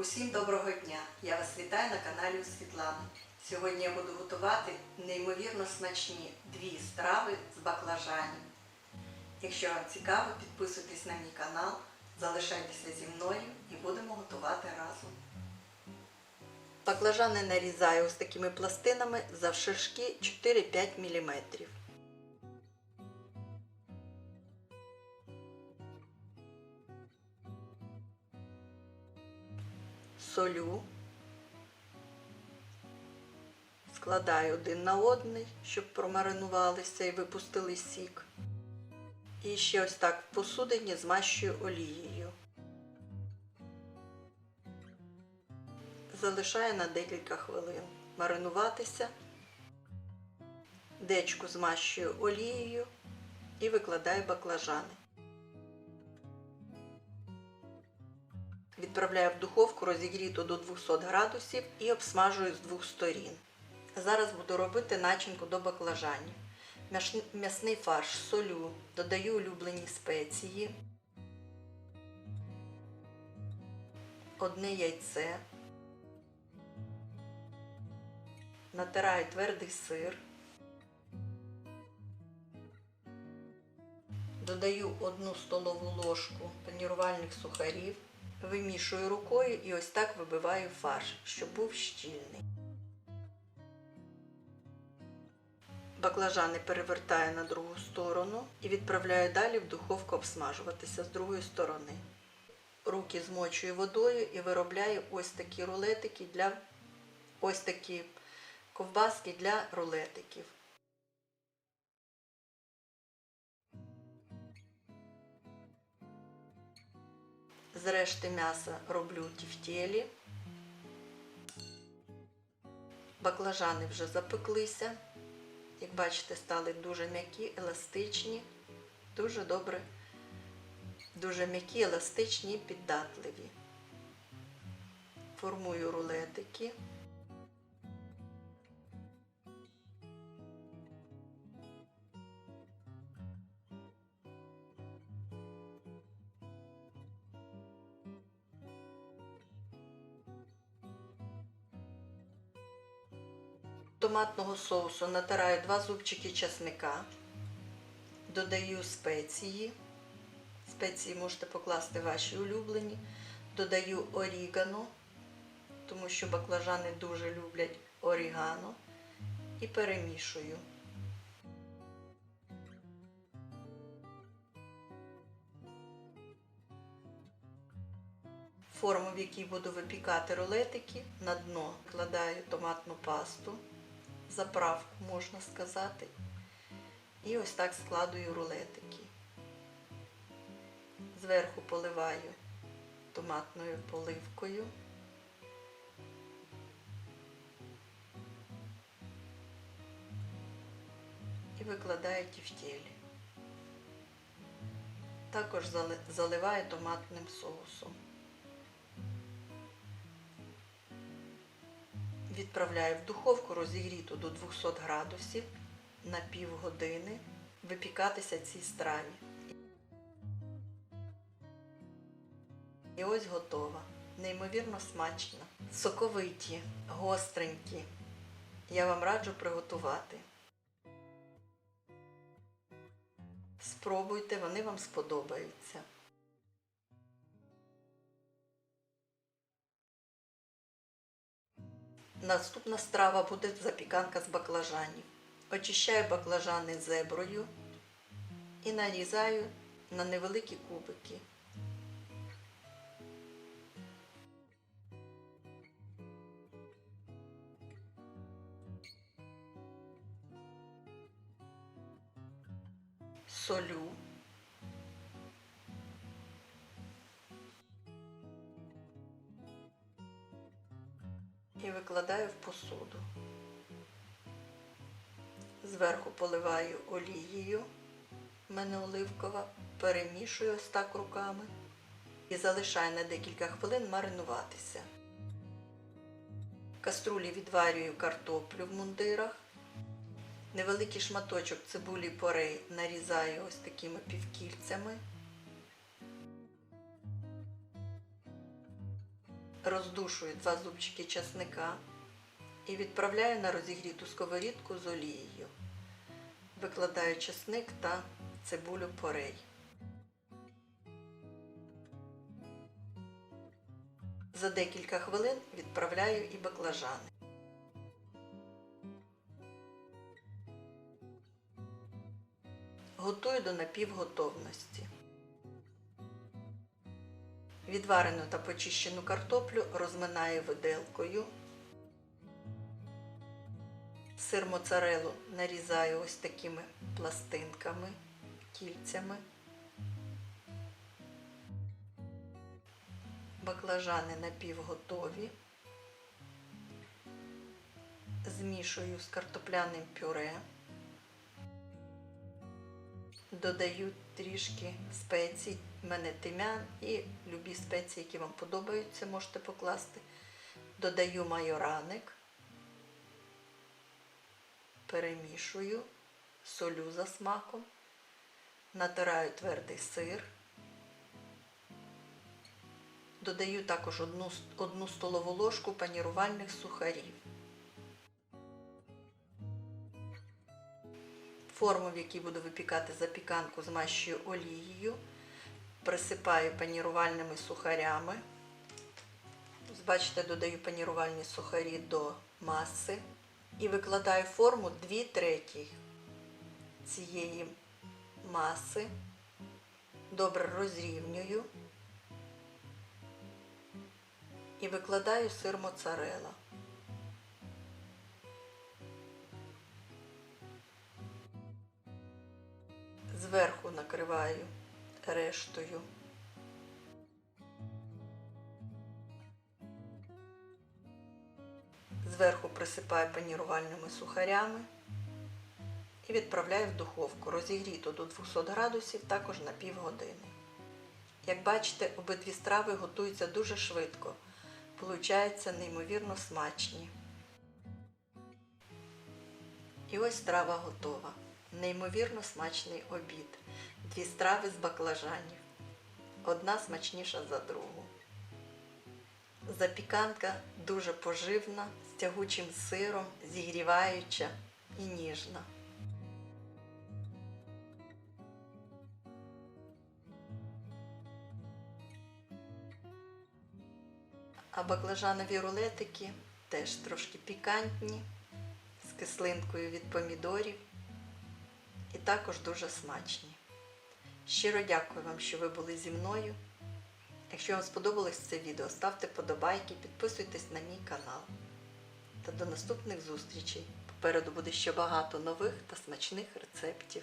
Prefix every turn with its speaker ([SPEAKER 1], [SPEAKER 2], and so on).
[SPEAKER 1] Усім доброго дня! Я вас вітаю на каналі у Світлани. Сьогодні я буду готувати неймовірно смачні дві страви з баклажанів. Якщо вам цікаво, підписуйтесь на мій канал, залишайтеся зі мною і будемо готувати разом. Баклажани нарізаю ось такими пластинами завширшки 4-5 мм. Солю, складаю один на одний, щоб промаринувалися і випустили сік. І ще ось так в посудині змащую олією. Залишаю на декілька хвилин маринуватися. Дечку змащую олією і викладаю баклажани. Відправляю в духовку розігріту до 200 градусів і обсмажую з двох сторін. Зараз буду робити начинку до баклажанів. М'ясний фарш солю, додаю улюблені спеції, одне яйце, натираю твердий сир, додаю одну столову ложку панірувальних сухарів. Вимішую рукою і ось так вибиваю фарш, щоб був щільний. Баклажани перевертаю на другу сторону і відправляю далі в духовку обсмажуватися з другої сторони. Руки змочую водою і виробляю ось такі рулетики для ось такі ковбаски для рулетиків. З решти м'яса роблю тівтєлі. Баклажани вже запеклися. Як бачите, стали дуже м'які, еластичні, дуже добре, дуже м'які, еластичні і піддатливі. Формую рулетики. Томатного соусу натираю 2 зубчики чесника, додаю спеції. Спеції можете покласти ваші улюблені. Додаю орігано, тому що баклажани дуже люблять орігано. І перемішую. Форму, в якій буду випікати рулетики, на дно кладаю томатну пасту заправку, можна сказати. І ось так складую рулетики. Зверху поливаю томатною поливкою. І викладаю тівтєлі. Також заливаю томатним соусом. Відправляю в духовку розігріту до 200 градусів на півгодини випікатися цій страві. І ось готова. Неймовірно смачна. Соковиті, гостренькі. Я вам раджу приготувати. Спробуйте, вони вам сподобаються. Наступна страва буде запіканка з баклажанів. Очищаю баклажани зеброю і нарізаю на невеликі кубики. Солю. І викладаю в посуду. Зверху поливаю олією, в мене оливкова, перемішую ось так руками і залишаю на декілька хвилин маринуватися. В каструлі відварюю картоплю в мундирах. Невеликий шматочок цибулі порей нарізаю ось такими півкільцями. Роздушую два зубчики часника і відправляю на розігріту сковорідку з олією. Викладаю часник та цибулю порей. За декілька хвилин відправляю і баклажани. Готую до напівготовності. Відварену та почищену картоплю розминаю виделкою. Сир моцарелу нарізаю ось такими пластинками, кільцями. Баклажани напівготові. Змішую з картопляним пюре. Додаю трішки спецій, в мене тим'ян і любі спеції, які вам подобаються, можете покласти. Додаю майораник, перемішую, солю за смаком, натираю твердий сир. Додаю також одну, одну столову ложку панірувальних сухарів. Форму, в якій буду випікати запіканку, змащую олією, присипаю панірувальними сухарями. Бачите, додаю панірувальні сухарі до маси і викладаю форму 2 треті цієї маси. Добре розрівнюю і викладаю сир моцарелла. Зверху накриваю рештою. Зверху присипаю панірувальними сухарями і відправляю в духовку розігріту до 200 градусів також на півгодини. Як бачите, обидві страви готуються дуже швидко, получаються неймовірно смачні. І ось страва готова. Неймовірно смачний обід. Дві страви з баклажанів. Одна смачніша за другу. Запіканка дуже поживна, з тягучим сиром, зігріваюча і ніжна. А баклажанові рулетики теж трошки пікантні, з кислинкою від помідорів і також дуже смачні. Щиро дякую вам, що ви були зі мною. Якщо вам сподобалось це відео, ставте подобайки, підписуйтесь на мій канал. Та до наступних зустрічей. Попереду буде ще багато нових та смачних рецептів.